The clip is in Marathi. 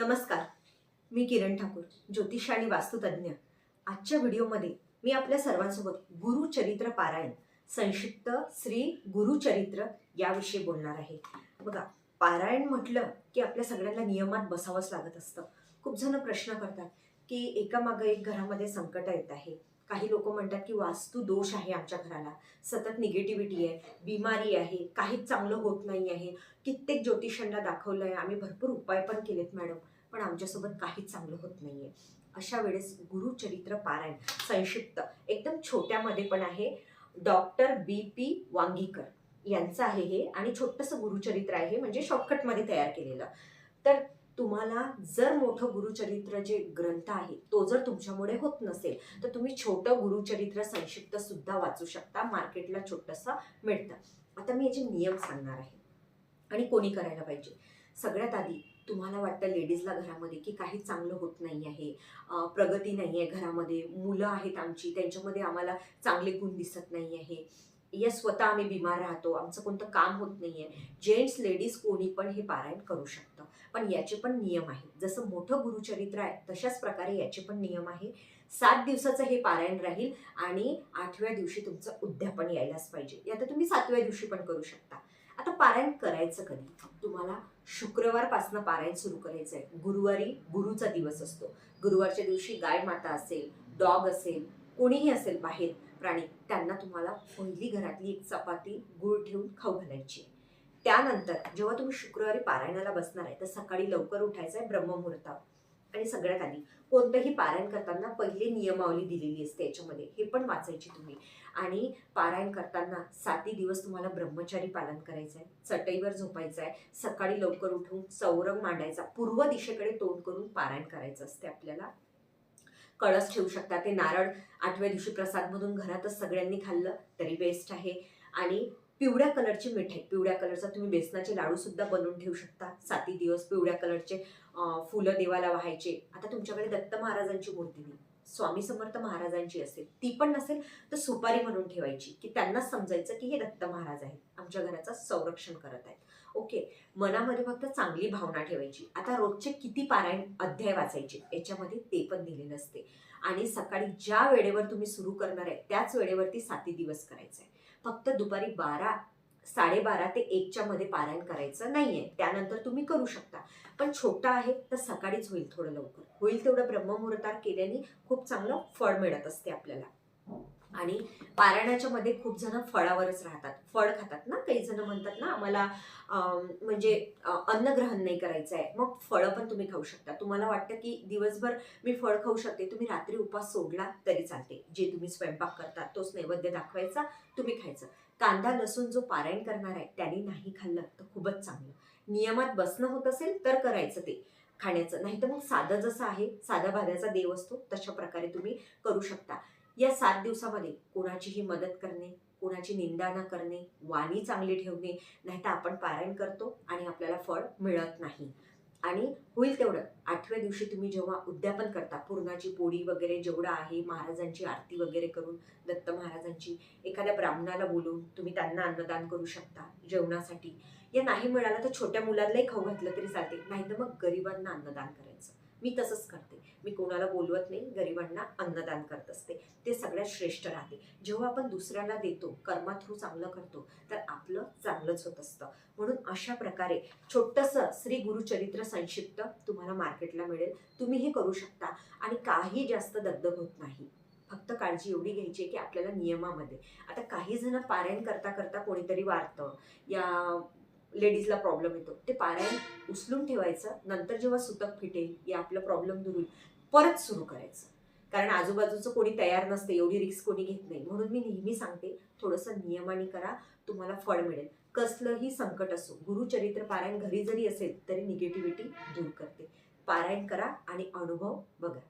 नमस्कार. मी किरण ठाकूर ज्योतिष आणि वास्तुतज्ञ आजच्या व्हिडिओमध्ये मी आपल्या सर्वांसोबत गुरुचरित्र पारायण संक्षिप्त श्री गुरुचरित्र याविषयी बोलणार आहे. बघा पारायण म्हटलं की आपल्या सगळ्यांना नियमात बसावंच लागत असतं. खूप जण प्रश्न करतात की एकामागं एक घरामध्ये संकट येत आहे. काही लोक म्हणतात की वास्तू दोष आहे आमच्या घराला. सतत निगेटिव्हिटी आहे बिमारी आहे काहीच चांगलं होत नाही आहे. कित्येक ज्योतिषांना दाखवलं आहे आम्ही भरपूर उपाय पण केलेत मॅडम पण आमच्यासोबत काहीच चांगलं होत नाही आहे अशा वेळेस गुरुचरित्र पारायण संक्षिप्त एकदम छोट्यामध्ये पण आहे. डॉक्टर बी पी वांगीकर यांचं आहे हे आणि छोटंसं गुरुचरित्र आहे हे म्हणजे शॉर्टकटमध्ये तयार केलेलं. तर तुम्हाला जर मोठं गुरुचरित्र जे ग्रंथ आहे तो जर तुमच्यामुळे होत नसेल तर तुम्ही छोटं गुरुचरित्र संक्षिप्त सुद्धा वाचू शकता. मार्केटला छोटंसं मिळतं. आता मी याचे नियम सांगणार आहे. आणि कोणी करायला पाहिजे? सगळ्यात आधी तुम्हाला वाटतं लेडीजला घरामध्ये की काही चांगलं होत नाही आहे प्रगती नाही आहे घरामध्ये मुलं आहेत आमची त्यांच्यामध्ये आम्हाला चांगले गुण दिसत नाही आहे. या स्वतः आम्ही बिमार राहतो. आमचं कोणतं काम होत नाही आहे जेंट्स लेडीज कोणी पण हे पारायण करू शकतं. पण याचे पण नियम आहे जसं मोठं गुरुचरित्र आहे तशाच प्रकारे याचे पण नियम आहे. सात दिवसाचं हे पारायण राहील आणि आठव्या दिवशी तुमचं उद्यापन यायलाच पाहिजे. या तर तुम्ही सातव्या दिवशी पण करू शकता. आता पारायण करायचं कधी? तुम्हाला शुक्रवारपासनं पारायण सुरू करायचं आहे गुरुवारी गुरुचा दिवस असतो. गुरुवारच्या दिवशी गाय माता असेल डॉग असेल कोणीही असेल बाहेर प्राणी त्यांना तुम्हाला पहिली घरातली एक चपाती गुळ ठेवून खाऊ घालायची. त्यानंतर जेव्हा तुम्ही शुक्रवारी पारायणाला बसणार आहे तर सकाळी लवकर उठायचं आहे ब्रह्ममुहूर्तावर आणि सगळ्यात आधी कोणतंही पारायण करताना पहिली नियमावली दिलेली असते याच्यामध्ये हे पण वाचायची तुम्ही. आणि पारायण करताना साती दिवस तुम्हाला ब्रह्मचारी पालन करायचं आहे चटईवर झोपायचं आहे सकाळी लवकर उठून चौरंग मांडायचा पूर्व दिशेकडे तोंड करून पारायण करायचं असते आपल्याला. कळस ठेवू शकता. ते नारळ आठव्या दिवशी प्रसादमधून घरातच सगळ्यांनी खाल्लं तरी बेस्ट आहे. आणि पिवळ्या कलरची मिठाई पिवळ्या कलरचा तुम्ही बेसनाचे लाडूसुद्धा बनवून ठेवू शकता. साती दिवस पिवळ्या कलरचे फुलं देवाला व्हायचे. आता तुमच्याकडे दत्त महाराजांची मूर्ती नाही. स्वामी समर्थ महाराजांची असेल ती पण नसेल तर सुपारी म्हणून ठेवायची की त्यांनाच समजायचं की हे दत्त महाराज आहेत आमच्या घराचं संरक्षण करत आहेत. ओके मनामध्ये फक्त चांगली भावना ठेवायची. आता रोजचे किती पारायण अध्याय वाचायचे याच्यामध्ये ते पण दिलेलं असते. आणि सकाळी ज्या वेळेवर तुम्ही सुरू करणार आहे त्याच वेळेवरती साती दिवस करायचं आहे. फक्त दुपारी बारा साडेबारा ते एकच्या मध्ये पारायण करायचं नाहीये. त्यानंतर तुम्ही करू शकता. पण छोटा आहे तर सकाळीच होईल थोडं लवकर. होईल तेवढं ब्रह्ममुहूर्तावर केल्याने खूप चांगलं फळ मिळत असते आपल्याला. आणि पारायणाच्या मध्ये खूप जण फळावरच राहतात. फळ खातात ना काही जण म्हणतात ना आम्हाला म्हणजे अन्न अन्नग्रहण नाही करायचं आहे मग फळं पण तुम्ही खाऊ शकता. तुम्हाला वाटतं की दिवसभर मी फळ खाऊ शकते तुम्ही रात्री उपास सोडला तरी चालते. जे तुम्ही स्वयंपाक करता तोच नैवेद्य दाखवायचा तुम्ही खायचं. कांदा लसूण जो पारायण करणार आहे त्याने नाही खाल्लं तर खूपच चांगलं. नियमात बसणं होत असेल तर करायचं ते खाण्याचं. नाही तर मग साधं जसं आहे साधा भाद्याचा देव असतो तशा प्रकारे तुम्ही करू शकता. या सात दिवसामध्ये कोणाचीही मदत करणे कोणाची निंदा न करणे वाणी चांगली ठेवणे नाही तर आपण पारायण करतो आणि आपल्याला फळ मिळत नाही. आणि होईल तेवढं. आठव्या दिवशी तुम्ही जेव्हा उद्यापन करता पूर्णाची पोळी वगैरे जेवढं आहे महाराजांची आरती वगैरे करून दत्त महाराजांची एखाद्या ब्राह्मणाला बोलून तुम्ही त्यांना अन्नदान करू शकता जेवणासाठी. या नाही मिळालं तर छोट्या मुलांनाही खाऊ घातलं तरी चालते. नाही तर मग गरिबांना अन्नदान करायचं. मी तसंच करते. मी कोणाला बोलवत नाही गरिबांना अन्नदान करत असते. ते सगळ्यात श्रेष्ठ राहते. जेव्हा आपण दुसऱ्याला देतो कर्मा थ्रू चांगलं करतो तर आपलं चांगलंच होत असतं. म्हणून अशा प्रकारे छोटंसं श्री गुरुचरित्र संक्षिप्त तुम्हाला मार्केटला मिळेल. तुम्ही हे करू शकता आणि काही जास्त दगदग होत नाही. फक्त काळजी एवढी घ्यायची आहे की आपल्याला नियमामध्ये. आता काही जण पारायण करता करता कोणीतरी वारतं. या लेडीजला प्रॉब्लेम येतो. ते पारायण उचलून ठेवायचं नंतर जेव्हा सुतक फिटेल या आपला प्रॉब्लेम दूर होईल. परत सुरू करायचं. कारण आजूबाजूचं कोणी तयार नसते एवढी रिस्क कोणी घेत नाही. म्हणून मी नेहमी सांगते थोडंसं नियमाने करा तुम्हाला फळ मिळेल. कसलंही संकट असो गुरुचरित्र पारायण घरी जरी असेल तरी निगेटिव्हिटी दूर करते. पारायण करा आणि अनुभव बघा.